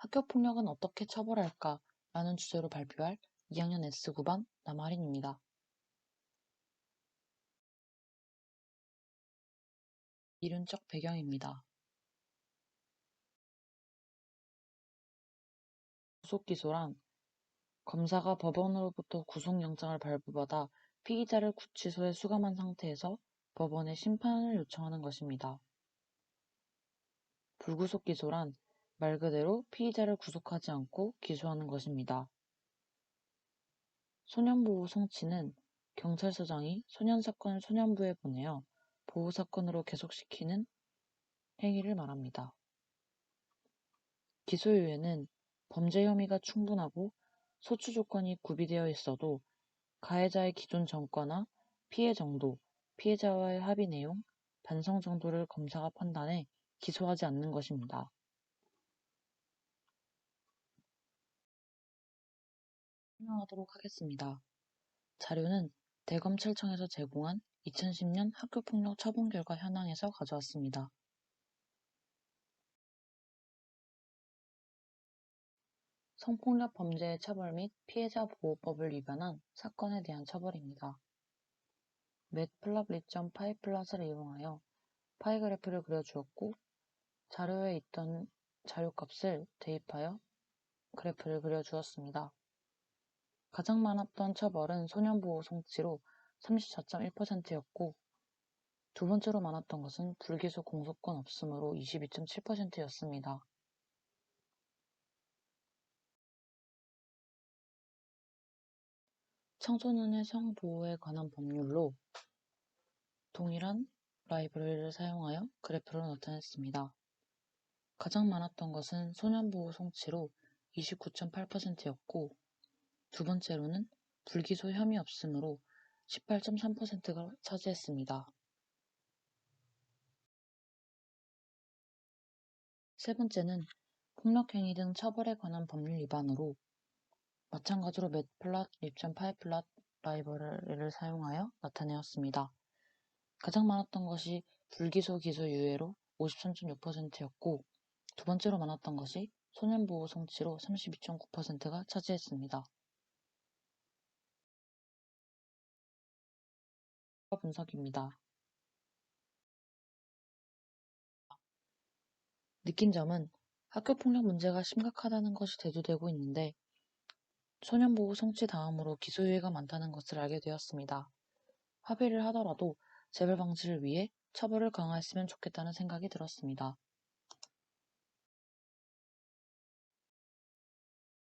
학교폭력은 어떻게 처벌할까? 라는 주제로 발표할 2학년 S구반 남아린입니다. 이론적 배경입니다. 구속기소란 검사가 법원으로부터 구속영장을 발부받아 피의자를 구치소에 수감한 상태에서 법원에 심판을 요청하는 것입니다. 불구속 기소란 말 그대로 피의자를 구속하지 않고 기소하는 것입니다. 소년보호 송치는 경찰서장이 소년사건을 소년부에 보내어 보호사건으로 계속시키는 행위를 말합니다. 기소유예는 범죄 혐의가 충분하고 소추 조건이 구비되어 있어도 가해자의 기존 전과나 피해 정도, 피해자와의 합의 내용, 반성 정도를 검사가 판단해 기소하지 않는 것입니다. 설명하도록 하겠습니다. 자료는 대검찰청에서 제공한 2010년 학교폭력 처분 결과 현황에서 가져왔습니다. 성폭력 범죄의 처벌 및 피해자 보호법을 위반한 사건에 대한 처벌입니다. 맷플랍 리점 파이플럿을 이용하여 파이 그래프를 그려주었고 자료에 있던 자료값을 대입하여 그래프를 그려주었습니다. 가장 많았던 처벌은 소년보호 송치로 34.1%였고 두 번째로 많았던 것은 불기소 공소권 없음으로 22.7%였습니다. 청소년의 성보호에 관한 법률로 동일한 라이브러리를 사용하여 그래프를 나타냈습니다. 가장 많았던 것은 소년보호 송치로 29.8%였고 두 번째로는 불기소 혐의 없음으로 18.3%가 차지했습니다. 세 번째는 폭력행위 등 처벌에 관한 법률 위반으로 마찬가지로 립션 파이플럿 라이브러리를 사용하여 나타내었습니다. 가장 많았던 것이 불기소 기소 유예로 53.6%였고 두 번째로 많았던 것이 소년보호 송치로 32.9%가 차지했습니다. 분석입니다. 느낀 점은 학교폭력 문제가 심각하다는 것이 대두되고 있는데 소년보호 성취 다음으로 기소유예가 많다는 것을 알게 되었습니다. 합의를 하더라도 재발 방지를 위해 처벌을 강화했으면 좋겠다는 생각이 들었습니다.